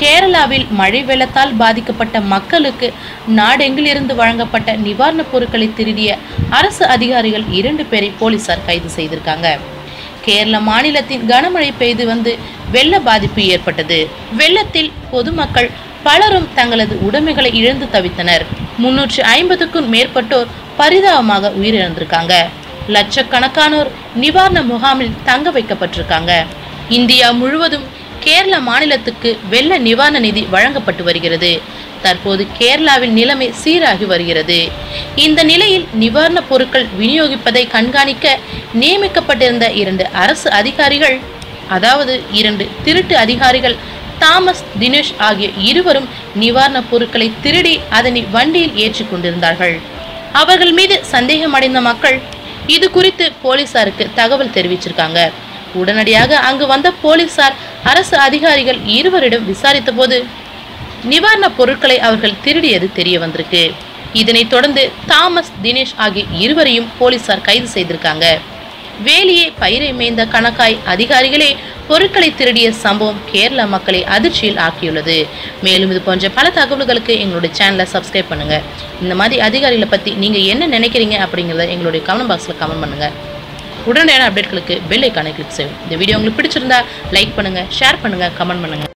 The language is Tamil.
கேரளாவில் மழை வெள்ளத்தால் பாதிக்கப்பட்ட மக்களுக்கு நாடெங்கிலிருந்து வழங்கப்பட்ட நிவாரணப் பொருட்களை திருடிய அரசு அதிகாரிகள் இரண்டு பேரை போலீசார் கைது செய்திருக்காங்க. கேரள மாநிலத்தின் கனமழை பெய்து வந்து வெள்ள பாதிப்பு ஏற்பட்டது. வெள்ளத்தில் பொதுமக்கள் பலரும் தங்களது உடைமைகளை இழந்து தவித்தனர். முன்னூற்று ஐம்பதுக்கும் மேற்பட்டோர் பரிதாபமாக உயிரிழந்திருக்காங்க. லட்சக்கணக்கானோர் நிவாரண முகாமில் தங்க வைக்கப்பட்டிருக்காங்க. இந்தியா முழுவதும் கேரள மாநிலத்துக்கு வெள்ள நிவாரண நிதி வழங்கப்பட்டு வருகிறது. தற்போது கேரளாவில் நிலைமை சீராகி வருகிறது. இந்த நிலையில் நிவாரணப் பொருட்கள் விநியோகிப்பதை கண்காணிக்க நியமிக்கப்பட்டிருந்த இரண்டு அரசு அதிகாரிகள் அதாவது இரண்டு திருட்டு அதிகாரிகள் தாமஸ் தினேஷ் ஆகிய இருவரும் நிவாரணப் பொருட்களை திருடி அதனை வண்டியில் ஏற்றி கொண்டிருந்தார்கள். அவர்கள் மீது சந்தேகமடைந்த மக்கள் இது குறித்து போலீசாருக்கு தகவல் தெரிவிச்சிருக்காங்க. உடனடியாக அங்கு வந்த போலீசார் அரசு அதிகாரிகள் இருவரிடம் விசாரித்த போது நிவாரணப் பொருட்களை அவர்கள் திருடியது தெரிய வந்திருக்கு. இதனைத் தொடர்ந்து தாமஸ் தினேஷ் ஆகிய இருவரையும் போலீசார் கைது செய்திருக்காங்க. வேலியே பயிரை மேய்ந்த கணக்காய் அதிகாரிகளே பொருட்களை திருடிய சம்பவம் கேரள மக்களை அதிர்ச்சியில் ஆக்கியுள்ளது. மேலும் இது போன்ற பல தகவல்களுக்கு எங்களுடைய சேனலை சப்ஸ்கிரைப் பண்ணுங்கள் இந்த மாதிரி அதிகாரிகளை பற்றி நீங்கள் என்ன நினைக்கிறீங்க அப்படிங்கிறத எங்களுடைய கமெண்ட் பாக்ஸில் கமெண்ட் பண்ணுங்கள் உடனடியான அப்டேட்களுக்கு பெல் ஐக்கானை கிளிக் செய்யும் இந்த வீடியோ உங்களுக்கு பிடிச்சிருந்தா லைக் பண்ணுங்கள் ஷேர் பண்ணுங்கள் கமெண்ட் பண்ணுங்கள்